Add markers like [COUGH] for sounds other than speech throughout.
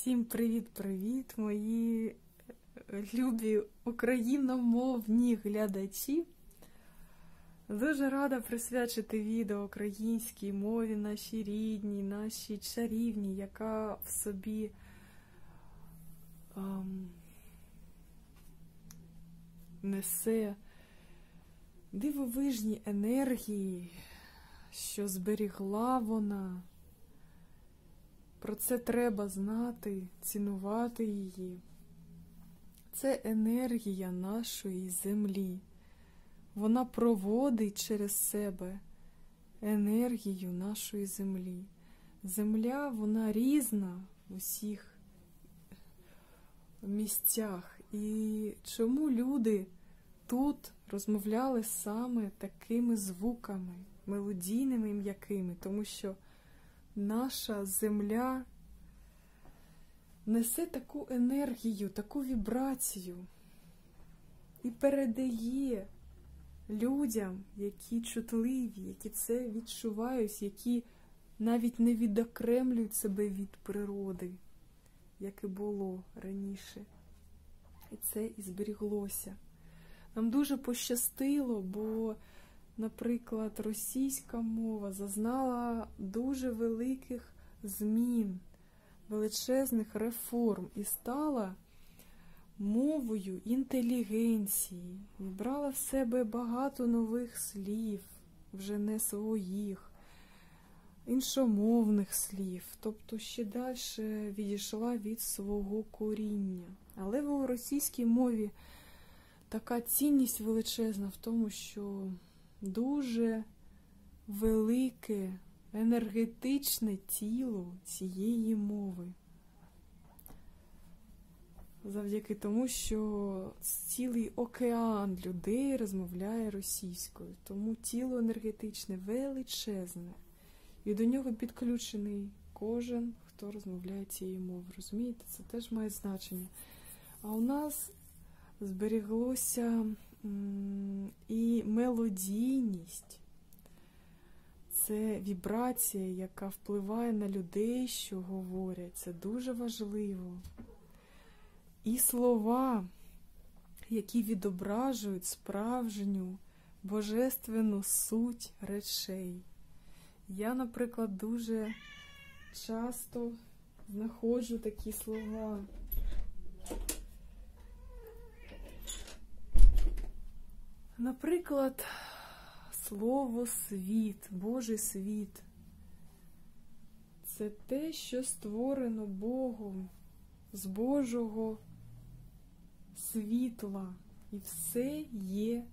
Всім привіт-привіт, мої е, любі україномовні глядачі. Дуже рада присвячити відео українській мові, нашій рідній, нашій чарівній, яка в собі ем, несе дивовижні енергії, що зберігла вона. Про це треба знати, цінувати її. Це енергія нашої землі. Вона проводить через себе енергію нашої землі. Земля, вона різна в усіх місцях. І чому люди тут розмовляли саме такими звуками, мелодійними м'якими? Тому що наша земля несе таку енергію, таку вібрацію і передає людям, які чутливі, які це відчувають, які навіть не відокремлюють себе від природи, як і було раніше. І це і зберіглося. Нам дуже пощастило, бо Наприклад, російська мова зазнала дуже великих змін, величезних реформ і стала мовою інтелігенції, вібрала в себе багато нових слів, вже не своїх, іншомовних слів, тобто ще далі відійшла від свого коріння. Але в російській мові така цінність величезна в тому, що дуже велике енергетичне тіло цієї мови. Завдяки тому, що цілий океан людей розмовляє російською, тому тіло енергетичне величезне, і до нього підключений кожен, хто розмовляє цією мовою. Розумієте, це теж має значення. А у нас зберіглося і мелодійність це вібрація, яка впливає на людей, що говорять. Це дуже важливо. І слова, які відображують справжню божественну суть речей. Я, наприклад, дуже часто знаходжу такі слова. Наприклад, слово світ, Божий світ це те, що створено Богом з Божого світла. І все є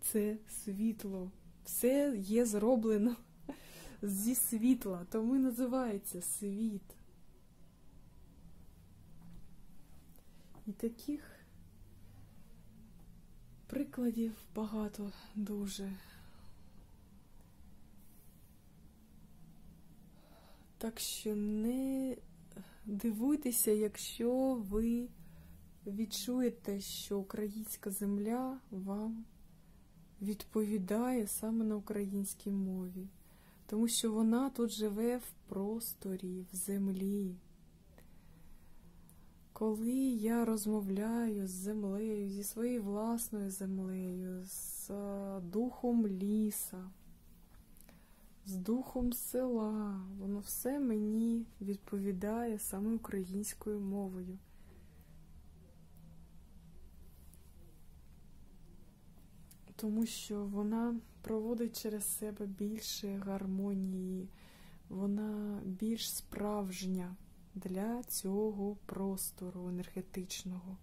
це світло. Все є зроблено [LAUGHS] зі світла, тому і називається світ. І таких Прикладів багато дуже. Так що не дивуйтеся, якщо ви відчуєте, що українська земля вам відповідає саме на українській мові, тому що вона тут живе в просторі, в землі. Коли я розмовляю з землею, зі своєю власною землею, з е, духом ліса, з духом села, воно все мені відповідає саме українською мовою. Тому що вона проводить через себе більше гармонії, вона більш справжня для цього простору енергетичного.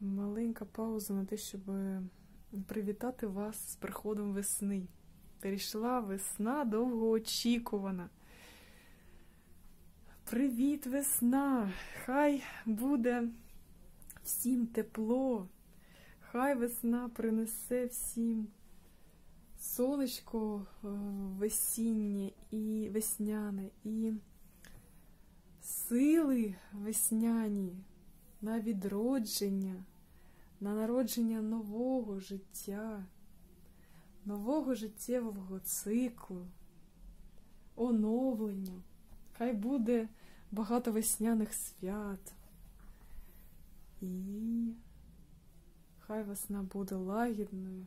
Маленька пауза на те, щоб привітати вас з приходом весни. Прийшла весна довгоочікувана. Привіт, весна! Хай буде всім тепло, хай весна принесе всім сонечко е, весіннє і весняне, і сили весняні на відродження, на народження нового життя, нового життєвого циклу, оновлення, Хай буде багато весняних свят. І хай весна буде лагідною,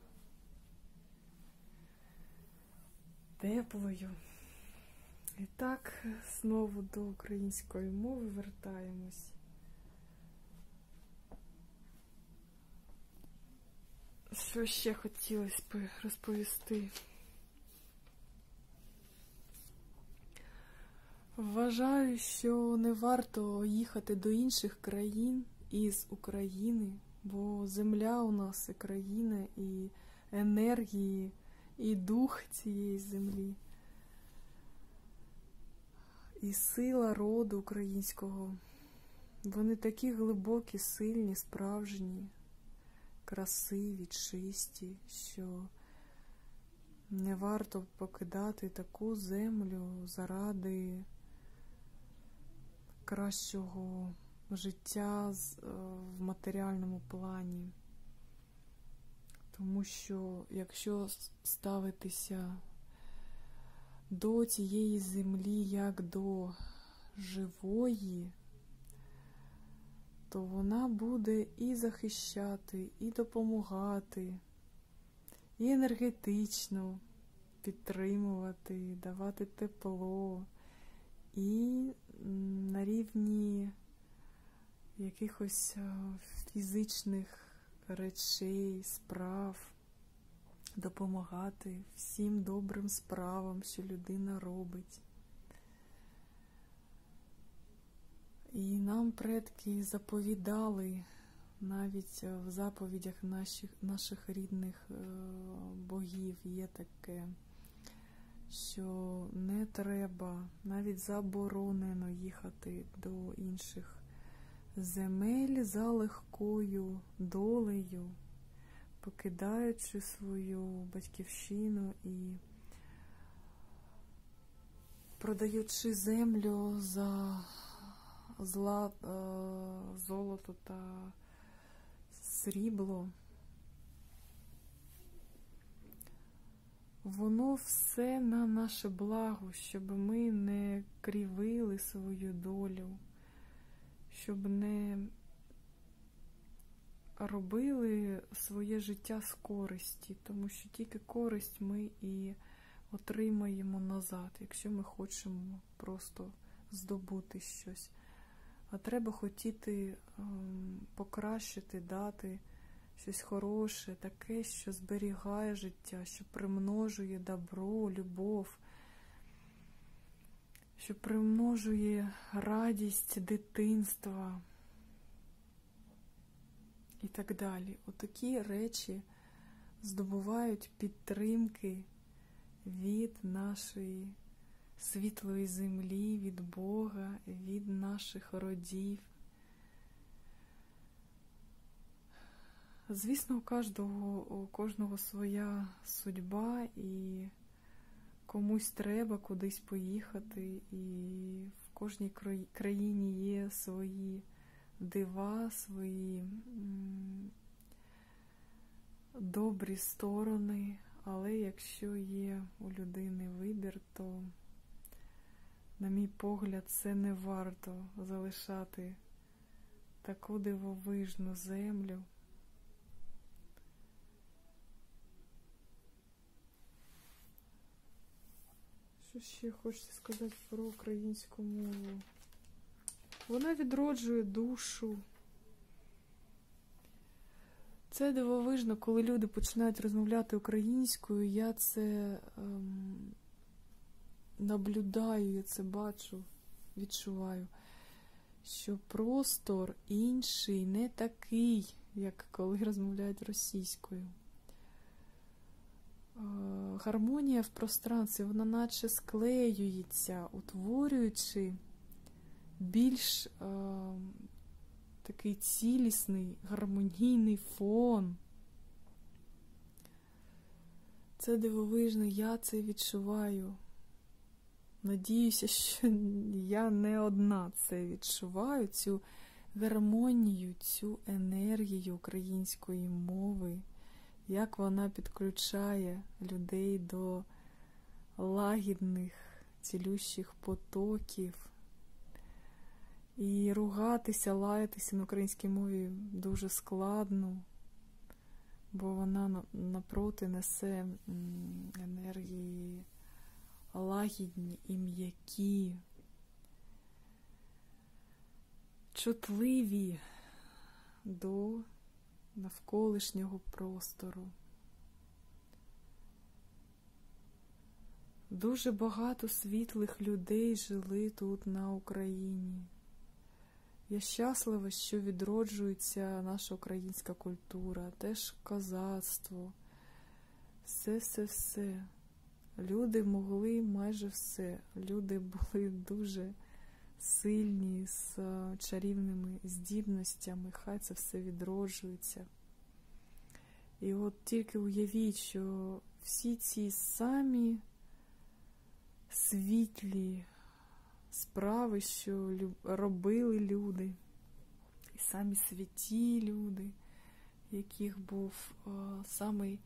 теплою. І так знову до української мови вертаємось. Що ще хотілося б розповісти? Вважаю, що не варто їхати до інших країн із України, бо земля у нас і країна, і енергії, і дух цієї землі, і сила роду українського. Вони такі глибокі, сильні, справжні, красиві, чисті, що не варто покидати таку землю заради кращого життя в матеріальному плані. Тому що якщо ставитися до цієї землі як до живої, то вона буде і захищати, і допомагати, і енергетично підтримувати, давати тепло, і на рівні якихось фізичних речей, справ, допомагати всім добрим справам, що людина робить. І нам предки заповідали навіть в заповідях наших, наших рідних богів є таке що не треба, навіть заборонено їхати до інших земель за легкою долею, покидаючи свою батьківщину і продаючи землю за зла, золото та срібло. Воно все на наше благо, щоб ми не крівили свою долю, щоб не робили своє життя з користі, тому що тільки користь ми і отримаємо назад, якщо ми хочемо просто здобути щось. А треба хотіти ем, покращити, дати щось хороше, таке, що зберігає життя, що примножує добро, любов, що примножує радість дитинства і так далі. Отакі речі здобувають підтримки від нашої світлої землі, від Бога, від наших родів. Звісно, у кожного, у кожного своя судьба, і комусь треба кудись поїхати, і в кожній країні є свої дива, свої добрі сторони, але якщо є у людини вибір, то, на мій погляд, це не варто залишати таку дивовижну землю. Ще хочеться сказати про українську мову? Вона відроджує душу. Це дивовижно, коли люди починають розмовляти українською, я це ем, наблюдаю, я це бачу, відчуваю, що простор інший не такий, як коли розмовляють російською. Е, гармонія в пространстві, вона наче склеюється, утворюючи більш е, такий цілісний, гармонійний фон. Це дивовижно, я це відчуваю. Надіюся, що я не одна це відчуваю, цю гармонію, цю енергію української мови як вона підключає людей до лагідних, цілющих потоків. І ругатися, лаятися на українській мові дуже складно, бо вона напроти несе енергії лагідні і м'які, чутливі до навколишнього простору. Дуже багато світлих людей жили тут на Україні. Я щаслива, що відроджується наша українська культура, теж козацтво, все-все-все. Люди могли майже все. Люди були дуже сильні, з чарівними здібностями, хай це все відроджується. І от тільки уявіть, що всі ці самі світлі справи, що робили люди, і самі святі люди, яких був о, самий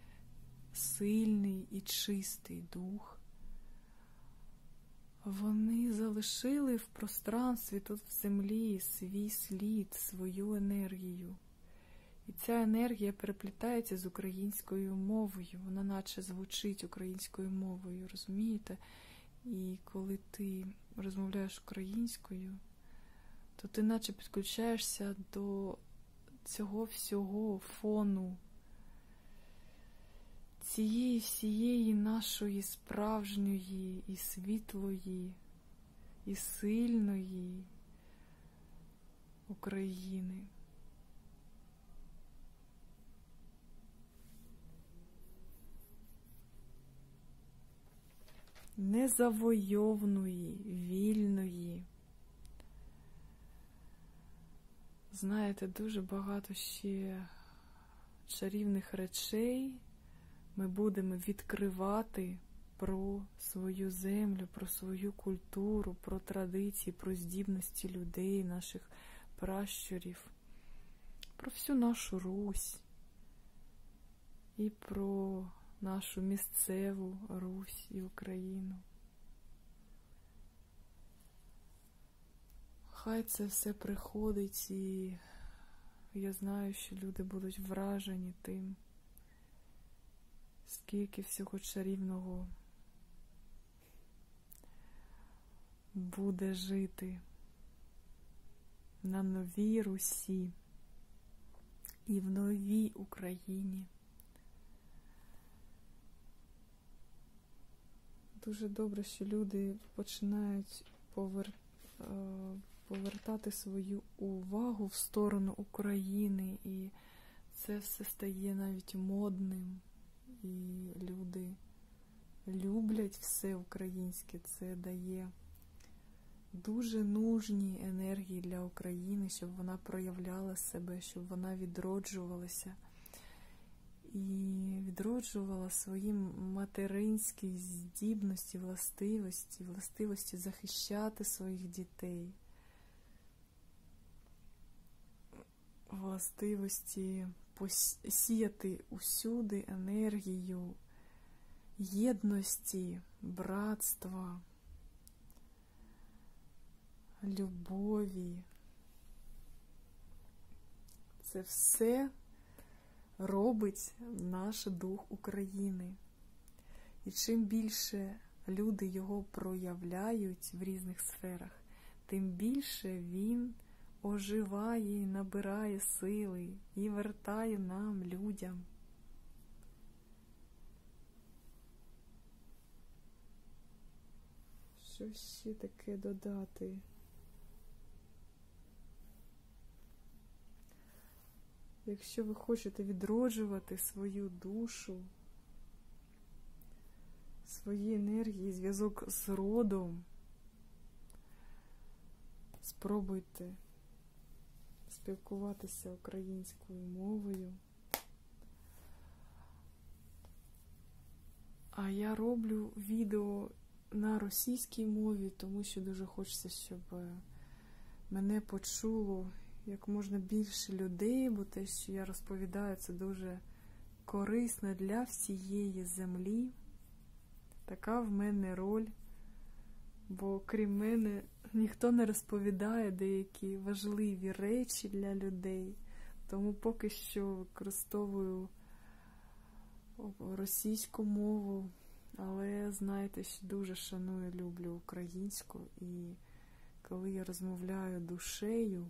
сильний і чистий дух, вони залишили в пространстві тут в землі свій слід, свою енергію. І ця енергія переплітається з українською мовою, вона наче звучить українською мовою, розумієте? І коли ти розмовляєш українською, то ти наче підключаєшся до цього всього фону, цієї всієї нашої справжньої і світлої, і сильної України. незавойовної, вільної. Знаєте, дуже багато ще чарівних речей ми будемо відкривати про свою землю, про свою культуру, про традиції, про здібності людей, наших пращурів, про всю нашу Русь і про нашу місцеву Русь і Україну. Хай це все приходить, і я знаю, що люди будуть вражені тим, скільки всього чарівного буде жити на новій Русі і в новій Україні. Дуже добре, що люди починають повер... Е, повертати свою увагу в сторону України, і це все стає навіть модним, і люди люблять все українське, це дає дуже нужні енергії для України, щоб вона проявляла себе, щоб вона відроджувалася. І відроджувала свої материнські здібності, властивості, властивості захищати своїх дітей, властивості посіяти усюди енергію єдності, братства, любові. Це все робить наш дух України. І чим більше люди його проявляють в різних сферах, тим більше він оживає і набирає сили і вертає нам, людям. Що ще таке додати? Якщо ви хочете відроджувати свою душу, свої енергії, зв'язок з родом, спробуйте спілкуватися українською мовою. А я роблю відео на російській мові, тому що дуже хочеться, щоб мене почуло як можна більше людей, бо те, що я розповідаю, це дуже корисно для всієї землі. Така в мене роль Бо крім мене ніхто не розповідає деякі важливі речі для людей. Тому поки що використовую російську мову, але знаєте, що дуже шаную, люблю українську. І коли я розмовляю душею,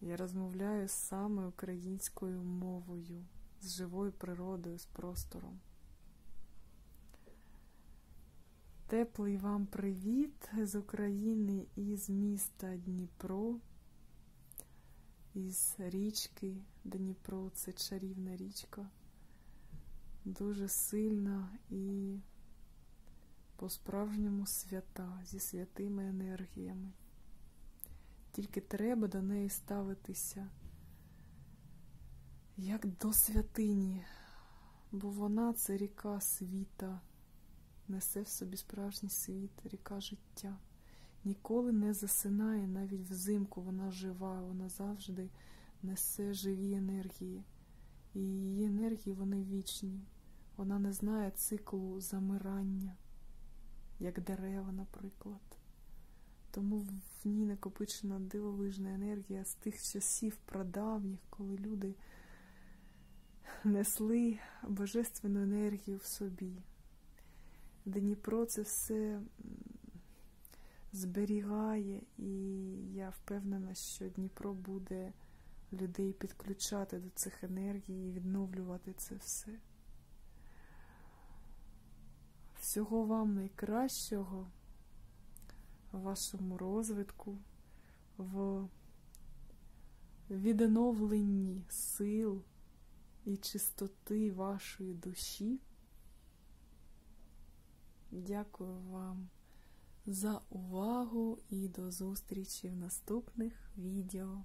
я розмовляю саме українською мовою, з живою природою, з простором. Теплий вам привіт з України із міста Дніпро, із річки Дніпро, це чарівна річка, дуже сильна і по-справжньому свята зі святими енергіями. Тільки треба до неї ставитися як до святині, бо вона це ріка світа несе в собі справжній світ, ріка життя. Ніколи не засинає, навіть взимку вона жива, вона завжди несе живі енергії. І її енергії вони вічні. Вона не знає циклу замирання, як дерева, наприклад. Тому в ній накопичена дивовижна енергія з тих часів прадавніх, коли люди несли божественну енергію в собі. Дніпро це все зберігає, і я впевнена, що Дніпро буде людей підключати до цих енергій і відновлювати це все. Всього вам найкращого в вашому розвитку, в відновленні сил і чистоти вашої душі. Дякую вам за увагу і до зустрічі в наступних відео.